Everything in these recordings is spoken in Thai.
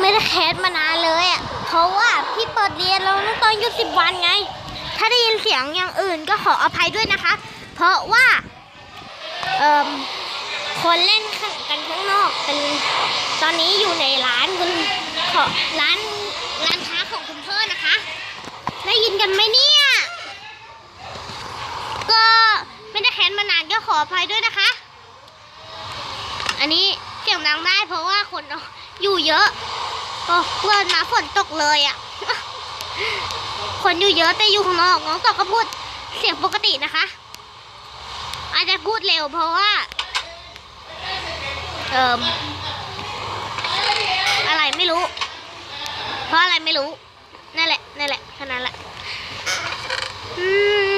ไม่ได้แคสมานานเลยอะ เพราะว่าพี่เปิดเรียนแล้วน้องตองหยุดสิบวันไง ถ้าได้ยินเสียงอย่างอื่นก็ขออภัยด้วยนะคะ เพราะว่าเอ่มคนเล่นข้างกันข้างนอกเป็นตอนนี้อยู่ในร้านคุณขอร้านร้านค้าของคุณเพื่อนนะคะ ได้ยินกันไหมเนี่ย ก็ไม่ได้แคสมานานก็ขออภัยด้วยนะคะ อันนี้เสียงดังได้เพราะว่าคนอยู่เยอะ โอ้เพื่อนมาฝนตกเลยอะ่ะ คนอยู่เยอะแต่อยู่ข้างนอกน้องตอกก็พูดเสียงปกตินะคะ อาจจะพูดเร็วเพราะว่า เอ่มอะไรไม่รู้ เพราะอะไรไม่รู้ นั่นแหละ นั่นแหละแค่นั้นแหละอืม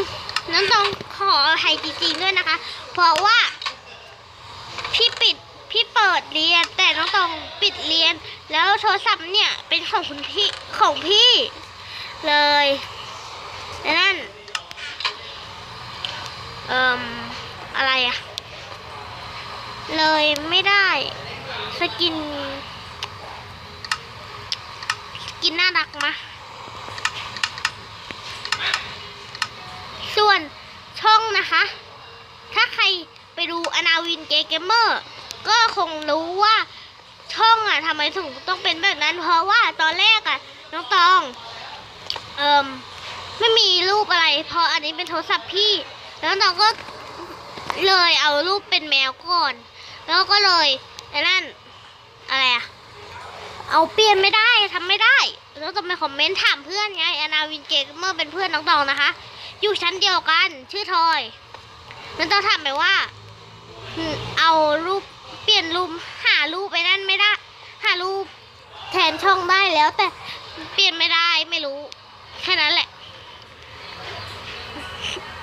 น้องต้องขออภัยจริงๆด้วยนะคะ เพราะว่า พี่เปิดเรียนแต่น้องตองปิดเรียน แล้วโทรศัพท์เนี่ยเป็นของคุณพี่ของพี่เลยนั่นเอ่มอะไรอะเลยไม่ได้สกินสกินน่ารักมะส่วนช่องนะคะ ถ้าใครไปดูอนาวินเกเกมเมอร์ ก็คงรู้ว่าช่องอะทำไมถึงต้องเป็นแบบนั้น เพราะว่าตอนแรกอะ น้องตอง เอ่มไม่มีรูปอะไรเพราะอันนี้เป็นโทรศัพท์พี่ แล้วน้องก็เลยเอารูปเป็นแมวก่อน แล้วก็เลยไอ้นั่นอะไรอะเอาเปลี่ยนไม่ได้ทำไม่ได้ แล้วต้องไปคอมเมนต์ถามเพื่อนไงอนาวินเกเมอร์เป็นเพื่อนน้องตองนะคะ อยู่ชั้นเดียวกัน ชื่อทอยมันต้องถามไปว่า เอารูป เปลี่ยนรูปหารูปไปนั่นไม่ได้ หารูปแทนช่องได้แล้ว แต่เปลี่ยนไม่ได้ไม่รู้ แค่นั้นแหละ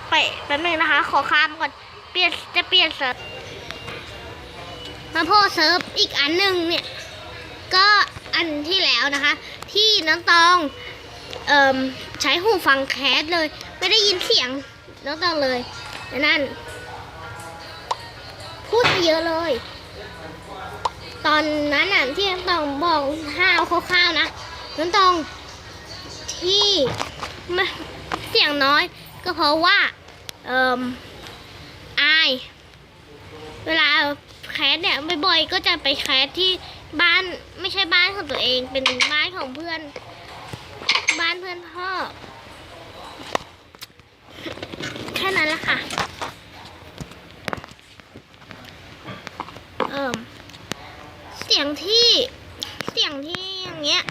ไปแป๊บนึงนะคะ ขอข้ามก่อน เปลี่ยนจะเปลี่ยนเซิร์ฟมาโพสเซิร์ฟอีกอันหนึ่งเนี่ย ก็อันที่แล้วนะคะ ที่น้องตองเอ่มใช้หูฟังแคสเลย ไม่ได้ยินเสียงน้องตองเลยนั้นพูดไปเยอะเลย ตอนนั้นน่ะที่น้องตองบอกห้าวคร่าวๆนะน้องตองที่ไม่เสียงน้อยก็เพราะว่าเอ่มอาย เวลาแคสเนี่ยบ่อยๆก็จะไปแคสที่บ้านไม่ใช่บ้านของตัวเองเป็นบ้านของเพื่อน บ้านเพื่อนพ่อ แค่นั้นแหละค่ะ เอ่ม สียงที่เสียงที่อย่างเงี้ย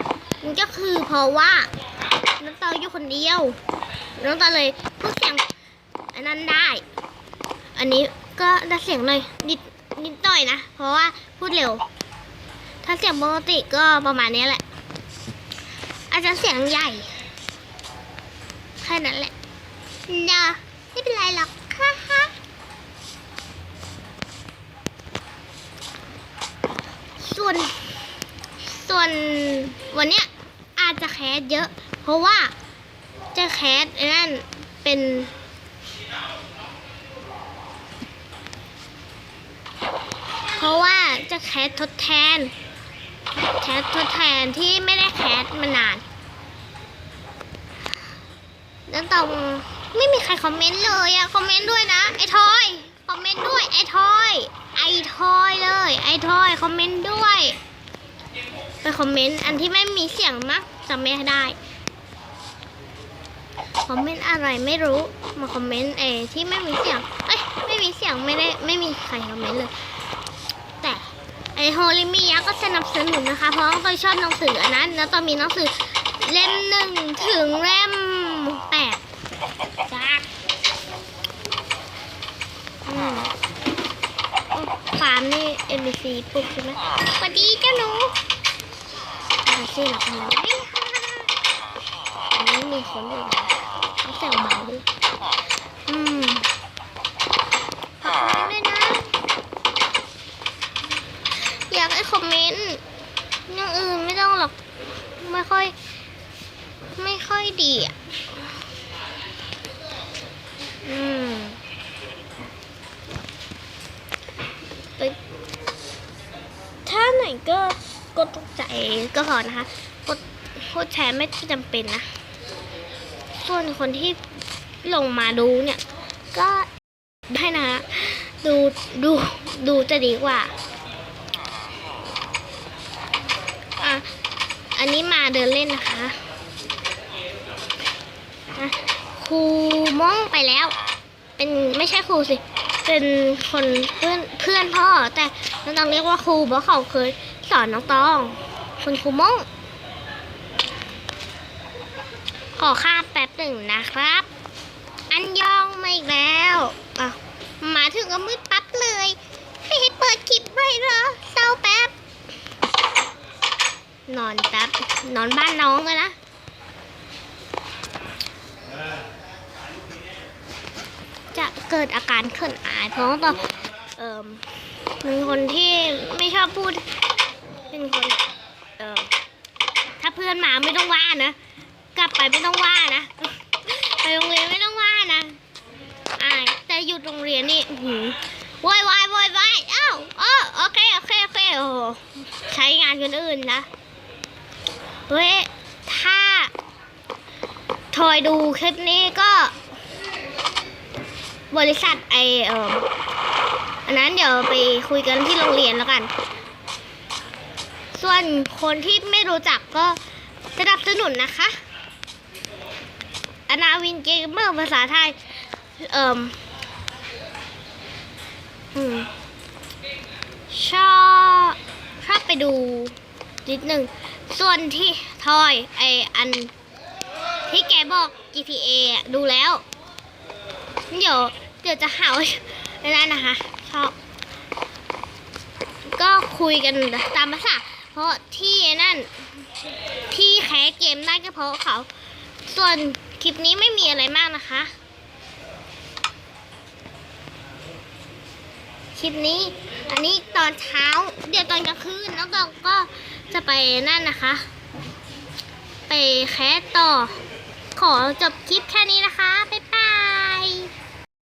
มันก็คือเพราะว่าน้องเตาอยู่คนเดียวน้องเตาเลยพูดเสียงอันนั้นได้ อันนี้ก็ได้เสียงเลยนิดนิดหน่อยนะ เพราะว่าพูดเร็ว ถ้าเสียงปกติก็ประมาณนี้แหละ อาจจะเสียงใหญ่แค่นั้นแหละเนาะไม่เป็นไรหรอกค่ะฮะ ส่วนส่วนวันเนี้ยอาจจะแคสเยอะ เพราะว่าจะแคสไอ้นั่นเป็น เพราะว่าจะแคสทดแทนแคสทดแทนที่ไม่ได้แคสมานานแล้วตองไม่มีใครคอมเมนต์เลยอะคอมเมนต์ด้วยนะ ไอ้ทอย อมเมนต์ด้วยไอ้ทอย ไอ้ทอยเลยไอ้ทอยคอมเมนต์ด้วย ไปคอมเมนต์อันที่ไม่มีเสียงนะจำไม่ได้คอมเมนต์อะไรไม่รู้มาคอมเมนต์เอที่ไม่มีเสียงเอ้ยไม่มีเสียงไม่ได้ไม่มีใครคอมเมนต์เลย แต่ไอโฮลิมิยะก็สนับสนุนนะคะ เพราะว่าต้องชอบหนังสืออันนั้น แล้วตอนมีหนังสือเล่มหนึ่งถึงเล่มแปดจ้าอืม ฟาร์มนี่ NBC ปลุกใช่ไหมสวัสดีเจ้าหนูมาสิหลับมาแล้วอันนี้มีคนอยู่นะเขาแซวเบาด้วยอืมขอบคุณด้วยนะ อยากให้คอมเมนต์อย่างอื่นไม่ต้องหรอก ไม่ค่อย ไม่ค่อยดีอะ อืมไปถ้าไหน กดถูกใจก็พอนะคะ กดกดแชร์ไม่จำเป็นนะ ส่วนคนที่ลงมาดูเนี่ย ก็ได้นะ ดูดูดูจะดีกว่าอะอันนี้มาเดินเล่นนะคะะครูม่องไปแล้ว เป็นไม่ใช่ครูสิ เป็นคนเพื่อนเพื่อนพ่อ แต่น้องตองเรียกว่าครูเพราะเขาเคย สอนน้องตอง คุณครูม่งขอค่าแป๊บหนึ่งนะครับ อันยองมาอีกแล้วอะมาถึงก็มืดปั๊บเลยให้เปิดคลิปไว้เหรอเศร้าแป๊บ นอนแป๊บ นอนบ้านน้องเลยนะจะเกิดอาการเขินอายเพราะว่าเอ่อเป็นคนที่ไม่ชอบพูด เป็นคนเออถ้าเพื่อนมาไม่ต้องว่านะ กลับไปไม่ต้องว่านะ ไปโรงเรียนไม่ต้องว่านะอายแต่อยู่โรงเรียนนี่อื้อหือโวายวายวายวายอ้าวอ๋อโอเคโอเคโอเคโอ้โหใช้งานคนอื่นนะเฮ้ยถ้าทอยดูคลิปนี้ก็ บริษัทไอเอออันนั้นเดี๋ยวไปคุยกันที่โรงเรียนแล้วกัน ส่วนคนที่ไม่รู้จักก็สนับสนุนนะคะอนาวินเกมเมอร์ภาษาไทย เอ่มอืมชอบชอบไปดูนิดหนึ่ง ส่วนที่ทอยไออัน ที่แกบอก GTA ดูแล้ว เดี๋ยว เดี๋ยวจะหาว่าไม่ได้นะคะ ชอบ ก็คุยกันตามภาษา เพราะที่นั่น ที่แคสเกมได้ก็เพราะเขา ส่วนคลิปนี้ไม่มีอะไรมากนะคะ คลิปนี้ อันนี้ตอนเช้า เดี๋ยวตอนกลางคืนน้องตองก็จะไปนั่นนะคะ ไปแคสต่อ ขอจบคลิปแค่นี้นะคะ บ๊ายบาย